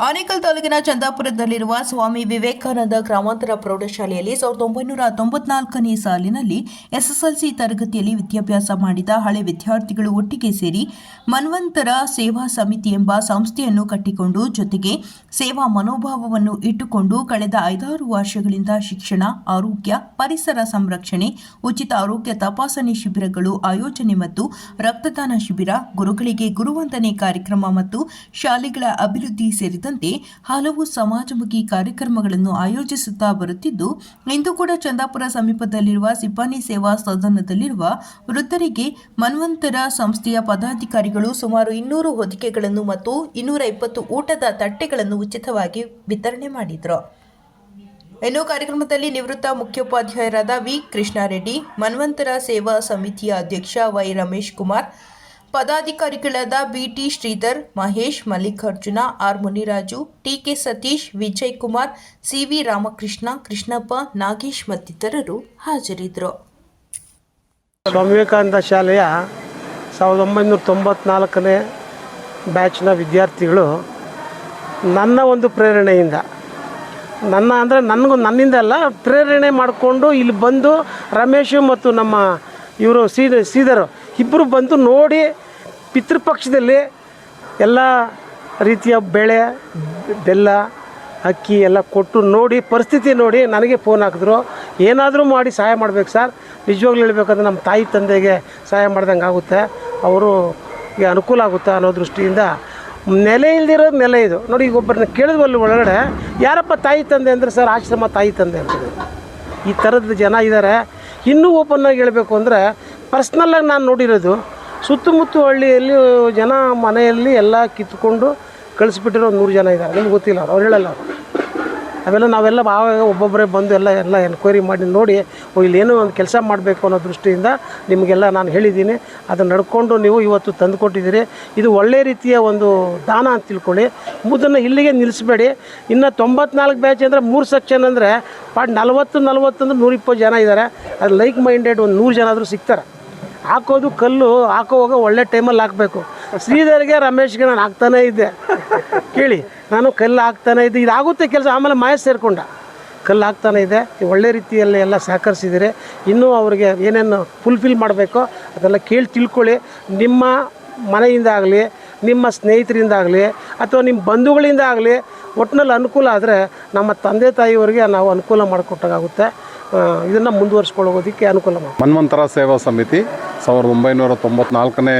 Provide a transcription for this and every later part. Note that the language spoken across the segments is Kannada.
ಆನೇಕಲ್ ತಾಲೂಕಿನ ಚಂದಾಪುರದಲ್ಲಿರುವ ಸ್ವಾಮಿ ವಿವೇಕಾನಂದ ಗ್ರಾಮಾಂತರ ಪ್ರೌಢಶಾಲೆಯಲ್ಲಿ ಸಾವಿರದ ಒಂಬೈನೂರ ತೊಂಬತ್ನಾಲ್ಕನೇ ಸಾಲಿನಲ್ಲಿ ಎಸ್ಎಸ್ಎಲ್ಸಿ ತರಗತಿಯಲ್ಲಿ ವಿದ್ಯಾಭ್ಯಾಸ ಮಾಡಿದ ಹಳೆ ವಿದ್ಯಾರ್ಥಿಗಳು ಒಟ್ಟಿಗೆ ಸೇರಿ ಮನ್ವಂತರ ಸೇವಾ ಸಮಿತಿ ಎಂಬ ಸಂಸ್ಥೆಯನ್ನು ಕಟ್ಟಿಕೊಂಡು ಜೊತೆಗೆ ಸೇವಾ ಮನೋಭಾವವನ್ನು ಇಟ್ಟುಕೊಂಡು ಕಳೆದ ಐದಾರು ವರ್ಷಗಳಿಂದ ಶಿಕ್ಷಣ, ಆರೋಗ್ಯ, ಪರಿಸರ ಸಂರಕ್ಷಣೆ, ಉಚಿತ ಆರೋಗ್ಯ ತಪಾಸಣೆ ಶಿಬಿರಗಳು ಆಯೋಜನೆ ಮತ್ತು ರಕ್ತದಾನ ಶಿಬಿರ, ಗುರುಗಳಿಗೆ ಗುರುವಂದನೆ ಕಾರ್ಯಕ್ರಮ ಮತ್ತು ಶಾಲೆಗಳ ಅಭಿವೃದ್ಧಿ ಸೇರಿದಂತೆ ಹಲವು ಸಮಾಜಮುಖಿ ಕಾರ್ಯಕ್ರಮಗಳನ್ನು ಆಯೋಜಿಸುತ್ತಾ ಬರುತ್ತಿದ್ದು, ಇಂದು ಕೂಡ ಚಂದಾಪುರ ಸಮೀಪದಲ್ಲಿರುವ ಸಿಪಾನಿ ಸೇವಾ ಸದನದಲ್ಲಿರುವ ವೃದ್ಧರಿಗೆ ಮನ್ವಂತರ ಸಂಸ್ಥೆಯ ಪದಾಧಿಕಾರಿಗಳು ಸುಮಾರು ಇನ್ನೂರು ಹೊದಿಕೆಗಳನ್ನು ಮತ್ತು ಇನ್ನೂರ ಇಪ್ಪತ್ತು ಊಟದ ತಟ್ಟೆಗಳನ್ನು ಉಚಿತವಾಗಿ ವಿತರಣೆ ಮಾಡಿದರು. ಇನ್ನು ಕಾರ್ಯಕ್ರಮದಲ್ಲಿ ನಿವೃತ್ತ ಮುಖ್ಯೋಪಾಧ್ಯಾಯರಾದ ವಿ ಕೃಷ್ಣಾರೆಡ್ಡಿ, ಮನ್ವಂತರ ಸೇವಾ ಸಮಿತಿಯ ಅಧ್ಯಕ್ಷ Y Ramesh Kumar ಪದಾಧಿಕಾರಿಗಳಾದ BT Sridhar, Mahesh Mallikarjuna, R Muniraju TK Satish, Vijay Kumar CV Ramakrishna, Krishnappa, Nagesh ಮತ್ತಿತರರು ಹಾಜರಿದ್ದರು. ಸ್ವಾಮಿ ವಿವೇಕಾನಂದ ಶಾಲೆಯ ಸಾವಿರದ ಒಂಬೈನೂರ ತೊಂಬತ್ನಾಲ್ಕನೇ ಬ್ಯಾಚ್ನ ವಿದ್ಯಾರ್ಥಿಗಳು ನನ್ನ ಒಂದು ಪ್ರೇರಣೆಯಿಂದ, ನನ್ನ ಅಂದರೆ ನನಗೂ ನನ್ನಿಂದ ಅಲ್ಲ, ಪ್ರೇರಣೆ ಮಾಡಿಕೊಂಡು ಇಲ್ಲಿ ಬಂದು ರಮೇಶ್ ಮತ್ತು ನಮ್ಮ ಇವರು ಸೀದ ಶ್ರೀಧರು ಇಬ್ಬರು ಬಂದು ನೋಡಿ ಪಿತೃಪಕ್ಷದಲ್ಲಿ ಎಲ್ಲ ರೀತಿಯ ಬೆಳೆ, ಬೆಲ್ಲ, ಅಕ್ಕಿ ಎಲ್ಲ ಕೊಟ್ಟು ನೋಡಿ, ಪರಿಸ್ಥಿತಿ ನೋಡಿ ನನಗೆ ಫೋನ್ ಹಾಕಿದ್ರು. ಏನಾದರೂ ಮಾಡಿ ಸಹಾಯ ಮಾಡಬೇಕು ಸರ್ ನಿಜವಾಗ್ಲೂ ಹೇಳ್ಬೇಕಂದ್ರೆ ನಮ್ಮ ತಾಯಿ ತಂದೆಗೆ ಸಹಾಯ ಮಾಡ್ದಂಗೆ ಆಗುತ್ತೆ. ಅವರು ಅನುಕೂಲ ಆಗುತ್ತೆ ಅನ್ನೋ ದೃಷ್ಟಿಯಿಂದ ನೆಲೆ ಇಲ್ದಿರೋದು ನೆಲೆ ಇದು. ನೋಡಿ, ಈಗ ಒಬ್ಬರನ್ನ ಕೇಳಿದ್ವಲ್ಲಿ ಒಳಗಡೆ, ಯಾರಪ್ಪ ತಾಯಿ ತಂದೆ ಅಂದರೆ ಸರ್ ಆಶ್ರಮ ತಾಯಿ ತಂದೆ ಅಂತಾರೆ ಈ ಥರದ ಜನ ಇದ್ದಾರೆ ಇನ್ನೂ ಓಪನ್ನಾಗಿ ಹೇಳಬೇಕು ಅಂದರೆ ಪರ್ಸ್ನಲ್ಲಾಗಿ ನಾನು ನೋಡಿರೋದು ಸುತ್ತಮುತ್ತ ಹಳ್ಳಿಯಲ್ಲಿ, ಜನ ಮನೆಯಲ್ಲಿ ಎಲ್ಲ ಕಿತ್ಕೊಂಡು ಕಳಿಸ್ಬಿಟ್ಟಿರೋ ಒಂದು ನೂರು ಜನ ಇದ್ದಾರೆ. ನಿಮ್ಗೆ ಗೊತ್ತಿಲ್ಲ ಅವ್ರು ಹೇಳಲ್ಲ ಅವರು. ಅವೆಲ್ಲ ನಾವೆಲ್ಲ ಆವಾಗ ಒಬ್ಬೊಬ್ಬರೇ ಬಂದು ಎಲ್ಲ ಎಲ್ಲ ಎನ್ಕ್ವೈರಿ ಮಾಡಿ ನೋಡಿ ಇಲ್ಲೇನೋ ಒಂದು ಕೆಲಸ ಮಾಡಬೇಕು ಅನ್ನೋ ದೃಷ್ಟಿಯಿಂದ ನಿಮಗೆಲ್ಲ ನಾನು ಹೇಳಿದ್ದೀನಿ. ಅದನ್ನು ನಡ್ಕೊಂಡು ನೀವು ಇವತ್ತು ತಂದುಕೊಟ್ಟಿದ್ದೀರಿ ಇದು ಒಳ್ಳೆ ರೀತಿಯ ಒಂದು ದಾನ ಅಂತ ತಿಳ್ಕೊಳ್ಳಿ. ಮುದನ್ನು ಇಲ್ಲಿಗೆ ನಿಲ್ಲಿಸಬೇಡಿ. ಇನ್ನು ತೊಂಬತ್ನಾಲ್ಕು ಬ್ಯಾಚ್ ಅಂದರೆ ಮೂರು ಸೆಕ್ಷನ್ ಅಂದರೆ ಪಾಟ್ ನಲ್ವತ್ತು ನಲ್ವತ್ತು ಅಂದ್ರೆ ನೂರಿಪ್ಪತ್ತು ಜನ ಇದ್ದಾರೆ. ಅದು ಲೈಕ್ ಮೈಂಡೆಡ್ ಒಂದು ನೂರು ಜನ ಆದರೂ ಸಿಗ್ತಾರೆ. ಹಾಕೋದು ಕಲ್ಲು, ಹಾಕೋವಾಗ ಒಳ್ಳೆ ಟೈಮಲ್ಲಿ ಹಾಕಬೇಕು. ಶ್ರೀಧರ್ಗೆ ರಮೇಶ್ಗೆ ನಾನು ಹಾಕ್ತಾನೇ ಇದ್ದೆ. ಕೇಳಿ, ನಾನು ಕಲ್ಲು ಹಾಕ್ತಾನೇ ಇದ್ದೆ. ಇದಾಗುತ್ತೆ ಕೆಲಸ, ಆಮೇಲೆ ಮಾಯ ಸೇರಿಕೊಂಡ. ಕಲ್ಲು ಹಾಕ್ತಾನೆ ಇದೆ ಒಳ್ಳೆ ರೀತಿಯಲ್ಲಿ ಎಲ್ಲ ಸಹಕರಿಸಿದರೆ. ಇನ್ನೂ ಅವ್ರಿಗೆ ಏನೇನು ಫುಲ್ಫಿಲ್ ಮಾಡಬೇಕೋ ಅದೆಲ್ಲ ಕೇಳಿ ತಿಳ್ಕೊಳ್ಳಿ. ನಿಮ್ಮ ಮನೆಯಿಂದ ಆಗಲಿ, ನಿಮ್ಮ ಸ್ನೇಹಿತರಿಂದ ಆಗಲಿ, ಅಥವಾ ನಿಮ್ಮ ಬಂಧುಗಳಿಂದ ಆಗಲಿ ಒಟ್ಟಿನಲ್ಲಿ ಅನುಕೂಲ ಆದರೆ ನಮ್ಮ ತಂದೆ ತಾಯಿಯವರಿಗೆ ನಾವು ಅನುಕೂಲ ಮಾಡಿಕೊಟ್ಟಾಗುತ್ತೆ. ಇದನ್ನು ಮುಂದುವರಿಸ್ಕೊಳ್ಳೋದಕ್ಕೆ ಅನುಕೂಲ ಮಾಡಿ ಮನ್ವಂತರ ಸೇವಾ ಸಮಿತಿ. ಸಾವಿರದ ಒಂಬೈನೂರ ತೊಂಬತ್ನಾಲ್ಕನೇ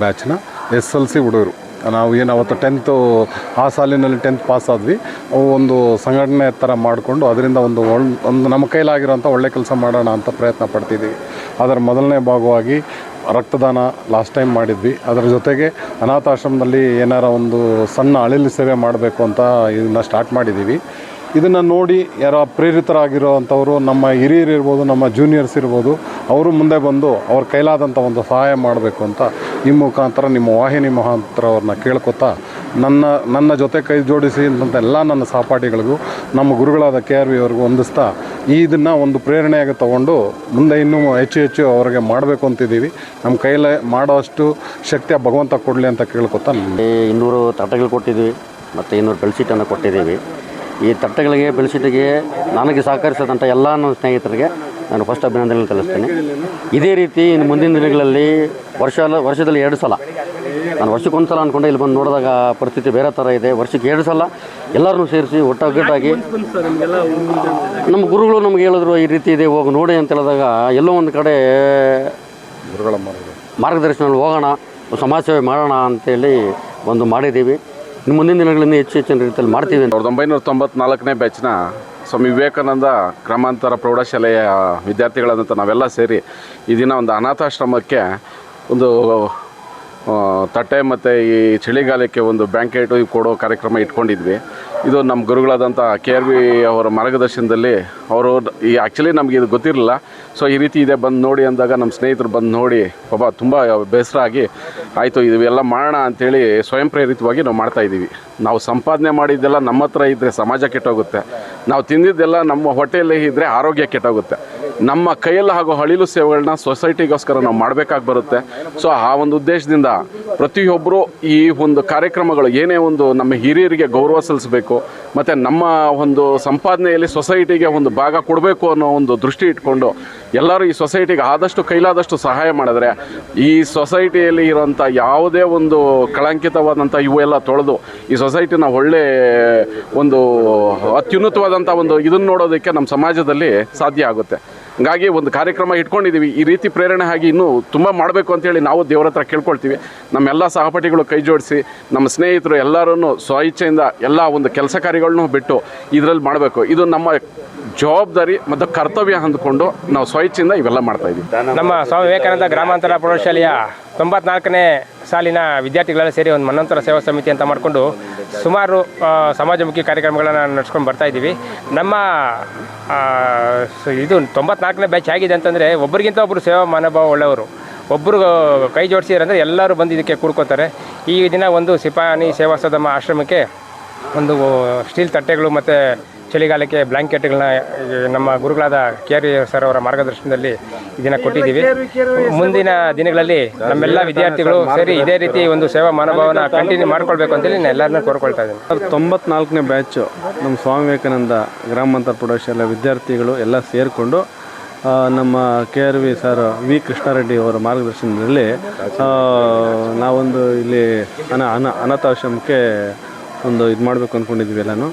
ಬ್ಯಾಚ್ನ ಎಸ್ ಎಲ್ ಸಿ ಹುಡುಗರು. ನಾವು ಏನು ಅವತ್ತು ಟೆಂತು ಆ ಸಾಲಿನಲ್ಲಿ ಟೆಂತ್ ಪಾಸ್ ಆದ್ವಿ. ಅವು ಒಂದು ಸಂಘಟನೆ ಥರ ಮಾಡಿಕೊಂಡು ಅದರಿಂದ ಒಂದು ಒಂದು ನಮ್ಮ ಕೈಲಾಗಿರೋಂಥ ಒಳ್ಳೆ ಕೆಲಸ ಮಾಡೋಣ ಅಂತ ಪ್ರಯತ್ನ ಪಡ್ತಿದ್ದೀವಿ ಅದರ ಮೊದಲನೇ ಭಾಗವಾಗಿ ರಕ್ತದಾನ ಲಾಸ್ಟ್ ಟೈಮ್ ಮಾಡಿದ್ವಿ. ಅದರ ಜೊತೆಗೆ ಅನಾಥಾಶ್ರಮದಲ್ಲಿ ಏನಾರ ಒಂದು ಸಣ್ಣ ಅಳಿಲು ಸೇವೆ ಮಾಡಬೇಕು ಅಂತ ಇದನ್ನ ಸ್ಟಾರ್ಟ್ ಮಾಡಿದ್ದೀವಿ. ಇದನ್ನು ನೋಡಿ ಯಾರೋ ಪ್ರೇರಿತರಾಗಿರೋ ಅಂಥವರು ನಮ್ಮ ಹಿರಿಯರು ಇರ್ಬೋದು, ನಮ್ಮ ಜೂನಿಯರ್ಸ್ ಇರ್ಬೋದು, ಅವರು ಮುಂದೆ ಬಂದು ಅವ್ರ ಕೈಲಾದಂಥ ಒಂದು ಸಹಾಯ ಮಾಡಬೇಕು ಅಂತ ಈ ಮುಖಾಂತರ ನಿಮ್ಮ ವಾಹಿನಿ ಮುಖಾಂತರ ಅವ್ರನ್ನ ಕೇಳ್ಕೊತಾ, ನನ್ನ ನನ್ನ ಜೊತೆ ಕೈ ಜೋಡಿಸಿ ಅಂತ ಎಲ್ಲ ನನ್ನ ಸಹಪಾಠಿಗಳಿಗೂ, ನಮ್ಮ ಗುರುಗಳಾದ ಕೆ ಆರ್ ವಿ ಅವ್ರಿಗೂ ಹೊಂದಿಸ್ತಾ ಇದನ್ನು ಒಂದು ಪ್ರೇರಣೆಯಾಗಿ ತಗೊಂಡು ಮುಂದೆ ಇನ್ನೂ ಹೆಚ್ಚು ಹೆಚ್ಚು ಅವ್ರಿಗೆ ಮಾಡಬೇಕು ಅಂತಿದ್ದೀವಿ. ನಮ್ಮ ಕೈಲೇ ಮಾಡೋಷ್ಟು ಶಕ್ತಿ ಆ ಭಗವಂತ ಕೊಡಲಿ ಅಂತ ಕೇಳ್ಕೊತಾ ಇನ್ನೂರು ತಾಟಗಳು ಕೊಟ್ಟಿದ್ದೀವಿ, ಮತ್ತು ಇನ್ನೂರು ಬೆಳ್ಶೀಟನ್ನು ಕೊಟ್ಟಿದ್ದೀವಿ. ಈ ತಟ್ಟೆಗಳಿಗೆ, ಬೆಳೆಸಿಟ್ಟಿಗೆ ನನಗೆ ಸಹಕರಿಸಿದಂಥ ಎಲ್ಲ ನನ್ನ ಸ್ನೇಹಿತರಿಗೆ ನಾನು ಫಸ್ಟ್ ಅಭಿನಂದನೆ ತಿಳಿಸ್ತೇನೆ. ಇದೇ ರೀತಿ ಇನ್ನು ಮುಂದಿನ ದಿನಗಳಲ್ಲಿ ವರ್ಷ ವರ್ಷದಲ್ಲಿ ಎರಡು ಸಲ, ನಾನು ವರ್ಷಕ್ಕೊಂದು ಸಲ ಅಂದ್ಕೊಂಡೆ ಇಲ್ಲಿ ಬಂದು ನೋಡಿದಾಗ ಪರಿಸ್ಥಿತಿ ಬೇರೆ ಥರ ಇದೆ. ವರ್ಷಕ್ಕೆ ಎರಡು ಸಲ ಎಲ್ಲರನ್ನೂ ಸೇರಿಸಿ ಒಟ್ಟಾಗಿ ನಮ್ಮ ಗುರುಗಳು ನಮ್ಗೆ ಹೇಳಿದ್ರು ಈ ರೀತಿ ಇದೆ, ಹೋಗಿ ನೋಡಿ ಅಂತ ಹೇಳಿದಾಗ ಎಲ್ಲೋ ಒಂದು ಕಡೆ ಮಾರ್ಗದರ್ಶನದಲ್ಲಿ ಹೋಗೋಣ ಸಮಾಜ ಸೇವೆ ಮಾಡೋಣ ಅಂತೇಳಿ ಒಂದು ಮಾಡಿದ್ದೀವಿ. ಇನ್ನು ಮುಂದಿನ ದಿನಗಳಲ್ಲಿ ಹೆಚ್ಚು ಹೆಚ್ಚಿನ ರೀತಿಯಲ್ಲಿ ಮಾಡ್ತೀವಿ. ಸಾವಿರದ ಒಂಬೈನೂರ ತೊಂಬತ್ನಾಲ್ಕನೇ ಬ್ಯಾಚ್ನ ಸ್ವಾಮಿ ವಿವೇಕಾನಂದ ಗ್ರಾಮಾಂತರ ಪ್ರೌಢಶಾಲೆಯ ವಿದ್ಯಾರ್ಥಿಗಳಾದಂಥ ನಾವೆಲ್ಲ ಸೇರಿ ಈ ದಿನ ಒಂದು ಅನಾಥಾಶ್ರಮಕ್ಕೆ ಒಂದು ತಟ್ಟೆ ಮತ್ತು ಈ ಚಳಿಗಾಲಕ್ಕೆ ಒಂದು ಬ್ಯಾಂಕೆಟು ಕೊಡೋ ಕಾರ್ಯಕ್ರಮ ಇಟ್ಕೊಂಡಿದ್ವಿ. ಇದು ನಮ್ಮ ಗುರುಗಳಾದಂಥ ಕೆ ಆರ್ ವಿ ಅವರ ಮಾರ್ಗದರ್ಶನದಲ್ಲಿ ಅವರು ಈ ಆ್ಯಕ್ಚುಲಿ ನಮಗೆ ಇದು ಗೊತ್ತಿರಲಿಲ್ಲ. ಸೊ ಈ ರೀತಿ ಇದೆ, ಬಂದು ನೋಡಿ ಅಂದಾಗ ನಮ್ಮ ಸ್ನೇಹಿತರು ಬಂದು ನೋಡಿ, ಪಾಪ ತುಂಬ ಬೇಸರ ಆಗಿ ಆಯಿತು, ಇವೆಲ್ಲ ಮಾಡೋಣ ಅಂಥೇಳಿ ಸ್ವಯಂ ಪ್ರೇರಿತವಾಗಿ ನಾವು ಮಾಡ್ತಾಯಿದ್ದೀವಿ ನಾವು ಸಂಪಾದನೆ ಮಾಡಿದ್ದೆಲ್ಲ ನಮ್ಮ ಹತ್ರ ಇದ್ದರೆ ಸಮಾಜ ಕೆಟ್ಟೋಗುತ್ತೆ. ನಾವು ತಿಂದಿದ್ದೆಲ್ಲ ನಮ್ಮ ಹೊಟ್ಟೆಯಲ್ಲಿ ಇದ್ದರೆ ಆರೋಗ್ಯ ಕೆಟ್ಟೋಗುತ್ತೆ. ನಮ್ಮ ಕೈಯಲ್ಲಿ ಹಾಗೂ ಹಳಿಲು ಸೇವೆಗಳನ್ನ ಸೊಸೈಟಿಗೋಸ್ಕರ ನಾವು ಮಾಡಬೇಕಾಗಿ ಬರುತ್ತೆ. ಸೊ ಆ ಒಂದು ಉದ್ದೇಶದಿಂದ ಪ್ರತಿಯೊಬ್ಬರು ಈ ಒಂದು ಕಾರ್ಯಕ್ರಮಗಳು ಏನೇ ಒಂದು ನಮ್ಮ ಹಿರಿಯರಿಗೆ ಗೌರವ ಸಲ್ಲಿಸಬೇಕು, ಮತ್ತು ನಮ್ಮ ಒಂದು ಸಂಪಾದನೆಯಲ್ಲಿ ಸೊಸೈಟಿಗೆ ಒಂದು ಭಾಗ ಕೊಡಬೇಕು ಅನ್ನೋ ಒಂದು ದೃಷ್ಟಿ ಇಟ್ಕೊಂಡು ಎಲ್ಲರೂ ಈ ಸೊಸೈಟಿಗೆ ಆದಷ್ಟು ಕೈಲಾದಷ್ಟು ಸಹಾಯ ಮಾಡಿದ್ರೆ, ಈ ಸೊಸೈಟಿಯಲ್ಲಿ ಇರೋಂಥ ಯಾವುದೇ ಒಂದು ಕಳಂಕಿತವಾದಂಥ ಇವೆಲ್ಲ ತೊಳೆದು ಈ ಸೊಸೈಟಿನ ಒಳ್ಳೆ ಒಂದು ಅತ್ಯುನ್ನತವಾದಂಥ ಒಂದು ಇದನ್ನು ನೋಡೋದಕ್ಕೆ ನಮ್ಮ ಸಮಾಜದಲ್ಲಿ ಸಾಧ್ಯ ಆಗುತ್ತೆ. ಹಂಗಾಗಿ ಒಂದು ಕಾರ್ಯಕ್ರಮ ಇಟ್ಕೊಂಡಿದ್ದೀವಿ. ಈ ರೀತಿ ಪ್ರೇರಣೆ ಆಗಿ ಇನ್ನೂ ತುಂಬ ಮಾಡಬೇಕು ಅಂತೇಳಿ ನಾವು ದೇವರ ಹತ್ರ ಕೇಳ್ಕೊಳ್ತೀವಿ. ನಮ್ಮೆಲ್ಲ ಸಹಪಾಠಿಗಳು ಕೈ ಜೋಡಿಸಿ, ನಮ್ಮ ಸ್ನೇಹಿತರು ಎಲ್ಲರೂ ಸ್ವಇಚ್ಛೆಯಿಂದ ಎಲ್ಲ ಒಂದು ಕೆಲಸ ಕಾರ್ಯಗಳನ್ನೂ ಬಿಟ್ಟು ಇದರಲ್ಲಿ ಮಾಡಬೇಕು. ಇದು ನಮ್ಮ ಜವಾಬ್ದಾರಿ ಮತ್ತು ಕರ್ತವ್ಯ ಅಂದ್ಕೊಂಡು ನಾವು ಸ್ವಚ್ಛಿಂದ ಇವೆಲ್ಲ ಮಾಡ್ತಾ ಇದ್ದೀವಿ. ನಮ್ಮ ಸ್ವಾಮಿ ವಿವೇಕಾನಂದ ಗ್ರಾಮಾಂತರ ಪ್ರೌಢಶಾಲೆಯ ತೊಂಬತ್ನಾಲ್ಕನೇ ಸಾಲಿನ ವಿದ್ಯಾರ್ಥಿಗಳೆಲ್ಲ ಸೇರಿ ಒಂದು ಮನ್ನಂತರ ಸೇವಾ ಸಮಿತಿ ಅಂತ ಮಾಡಿಕೊಂಡು ಸುಮಾರು ಸಮಾಜಮುಖಿ ಕಾರ್ಯಕ್ರಮಗಳನ್ನು ನಡ್ಸ್ಕೊಂಡು ಬರ್ತಾ ಇದ್ದೀವಿ. ನಮ್ಮ ಇದು ತೊಂಬತ್ನಾಲ್ಕನೇ ಬ್ಯಾಚ್ ಆಗಿದೆ ಅಂತಂದರೆ ಒಬ್ಬರಿಗಿಂತ ಒಬ್ಬರು ಸೇವಾ ಮನೋಭಾವ ಒಳ್ಳೆಯವರು. ಒಬ್ಬರು ಕೈ ಜೋಡಿಸಿದ್ರಂದರೆ ಎಲ್ಲರೂ ಬಂದು ಇದಕ್ಕೆ ಕೂಡ್ಕೋತಾರೆ. ಈ ದಿನ ಒಂದು ಸಿಪಾನಿ ಸೇವಾ ಸದಮ ಆಶ್ರಮಕ್ಕೆ ಒಂದು ಸ್ಟೀಲ್ ತಟ್ಟೆಗಳು ಮತ್ತು ಚಳಿಗಾಲಕ್ಕೆ ಬ್ಲ್ಯಾಂಕೆಟ್ಗಳನ್ನ ನಮ್ಮ ಗುರುಗಳಾದ ಕೆ ಆರ್ ಸರ್ ಅವರ ಮಾರ್ಗದರ್ಶನದಲ್ಲಿ ಇದನ್ನು ಕೊಟ್ಟಿದ್ದೀವಿ. ಮುಂದಿನ ದಿನಗಳಲ್ಲಿ ನಮ್ಮೆಲ್ಲ ವಿದ್ಯಾರ್ಥಿಗಳು ಸೇರಿ ಇದೇ ರೀತಿ ಒಂದು ಸೇವಾ ಮನೋಭಾವನ ಕಂಟಿನ್ಯೂ ಮಾಡ್ಕೊಳ್ಬೇಕು ಅಂತೇಳಿ ನಾನು ಎಲ್ಲರನ್ನೂ ಕೋರ್ಕೊಳ್ತಾ ಇದ್ದೀನಿ. ತೊಂಬತ್ನಾಲ್ಕನೇ ಬ್ಯಾಚು ನಮ್ಮ ಸ್ವಾಮಿ ವಿವೇಕಾನಂದ ಗ್ರಾಮಾಂತರ ಪ್ರೌಢಶಾಲೆ ವಿದ್ಯಾರ್ಥಿಗಳು ಎಲ್ಲ ಸೇರಿಕೊಂಡು ನಮ್ಮ K R V sir V Krishnareddy ಅವರ ಮಾರ್ಗದರ್ಶನದಲ್ಲಿ ನಾವೊಂದು ಇಲ್ಲಿ ಅನ ಅನ ಅನಾಥಾಶ್ರಮಕ್ಕೆ ಒಂದು ಇದು ಮಾಡಬೇಕು ಅಂದ್ಕೊಂಡಿದ್ವಿ ಎಲ್ಲನೂ.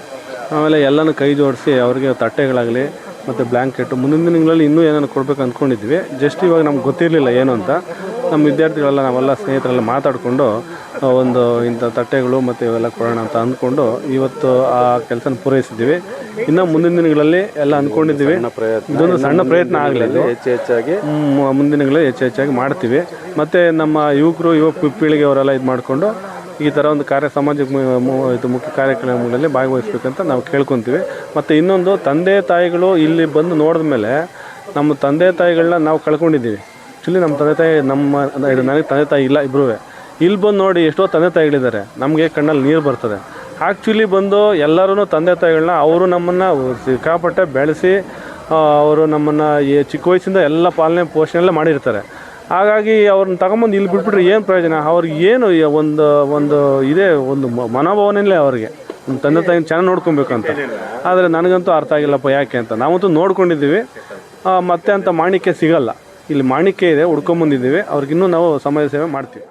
ಆಮೇಲೆ ಎಲ್ಲನೂ ಕೈ ಜೋಡಿಸಿ ಅವ್ರಿಗೆ ತಟ್ಟೆಗಳಾಗಲಿ ಮತ್ತು ಬ್ಲ್ಯಾಂಕೆಟು ಮುಂದಿನ ದಿನಗಳಲ್ಲಿ ಇನ್ನೂ ಏನೇನು ಕೊಡಬೇಕು ಅಂದ್ಕೊಂಡಿದ್ವಿ ಜಸ್ಟ್ ಇವಾಗ ನಮ್ಗೆ ಗೊತ್ತಿರಲಿಲ್ಲ ಏನು ಅಂತ. ನಮ್ಮ ವಿದ್ಯಾರ್ಥಿಗಳೆಲ್ಲ ನಾವೆಲ್ಲ ಸ್ನೇಹಿತರೆಲ್ಲ ಮಾತಾಡಿಕೊಂಡು ಒಂದು ಇಂಥ ತಟ್ಟೆಗಳು ಮತ್ತು ಇವೆಲ್ಲ ಕೊಡೋಣ ಅಂತ ಅಂದ್ಕೊಂಡು ಇವತ್ತು ಆ ಕೆಲಸನ ಪೂರೈಸಿದ್ದೀವಿ. ಇನ್ನು ಮುಂದಿನ ದಿನಗಳಲ್ಲಿ ಎಲ್ಲ ಅಂದ್ಕೊಂಡಿದ್ದೀವಿ ಇದೊಂದು ಸಣ್ಣ ಪ್ರಯತ್ನ ಆಗಲಿ ಹೆಚ್ಚು ಹೆಚ್ಚಾಗಿ ಮುಂದಿನ ದಿನಗಳಲ್ಲಿ ಹೆಚ್ಚು ಹೆಚ್ಚಾಗಿ ಮಾಡ್ತೀವಿ. ಮತ್ತು ನಮ್ಮ ಯುವಕರು ಯುವ ಪೀಳಿಗೆಯವರೆಲ್ಲ ಇದು ಮಾಡಿಕೊಂಡು ಈ ಥರ ಒಂದು ಕಾರ್ಯ ಸಮಾಜ ಇದು ಮುಖ್ಯ ಕಾರ್ಯಕ್ರಮಗಳಲ್ಲಿ ಭಾಗವಹಿಸ್ಬೇಕಂತ ನಾವು ಕೇಳ್ಕೊತೀವಿ. ಮತ್ತು ಇನ್ನೊಂದು ತಂದೆ ತಾಯಿಗಳು ಇಲ್ಲಿ ಬಂದು ನೋಡಿದ ಮೇಲೆ ನಮ್ಮ ತಂದೆ ತಾಯಿಗಳನ್ನ ನಾವು ಕಳ್ಕೊಂಡಿದ್ದೀವಿ. ಆ್ಯಕ್ಚುಲಿ ನಮ್ಮ ತಂದೆ ತಾಯಿ ನಮ್ಮ ಇದು ನನಗೆ ತಂದೆ ತಾಯಿ ಇಲ್ಲ ಇಬ್ಬರೂ ಇಲ್ಲಿ ಬಂದು ನೋಡಿ ಎಷ್ಟೋ ತಂದೆ ತಾಯಿಗಳಿದ್ದಾರೆ. ನಮಗೆ ಕಣ್ಣಲ್ಲಿ ನೀರು ಬರ್ತದೆ. ಆ್ಯಕ್ಚುಲಿ ಬಂದು ಎಲ್ಲರೂ ತಂದೆ ತಾಯಿಗಳನ್ನ ಅವರು ನಮ್ಮನ್ನು ಸಿಕ್ಕಾಪಟ್ಟೆ ಬೆಳೆಸಿ ಅವರು ನಮ್ಮನ್ನು ಈ ಚಿಕ್ಕ ವಯಸ್ಸಿಂದ ಎಲ್ಲ ಪಾಲನೆ ಪೋಷಣೆ ಎಲ್ಲ ಮಾಡಿರ್ತಾರೆ. ಹಾಗಾಗಿ ಅವ್ರನ್ನ ತಗೊಂಬಂದು ಇಲ್ಲಿ ಬಿಟ್ಬಿಟ್ರೆ ಏನು ಪ್ರಯೋಜನ? ಅವ್ರಿಗೆ ಏನು ಒಂದು ಒಂದು ಇದೇ, ಒಂದು ಮ- ಮನೋಭಾವನೆಯಲ್ಲೇ ಅವ್ರಿಗೆ. ತಂದೆ ತಾಯಿನ ಚೆನ್ನಾಗಿ ನೋಡ್ಕೊಬೇಕಂತ. ಆದರೆ ನನಗಂತೂ ಅರ್ಥ ಆಗಿಲ್ಲಪ್ಪ, ಯಾಕೆ ಅಂತ. ನಾವಂತೂ ನೋಡ್ಕೊಂಡಿದ್ದೀವಿ. ಮತ್ತೆ ಅಂತ ಮಾಣಿಕ್ಯ ಸಿಗಲ್ಲ. ಇಲ್ಲಿ ಮಾಣಿಕ್ಯ ಇದೆ, ಹುಡ್ಕೊಂಬಂದಿದ್ದೀವಿ. ಅವ್ರಿಗಿನ್ನೂ ನಾವು ಸಮಾಜ ಸೇವೆ ಮಾಡ್ತೀವಿ.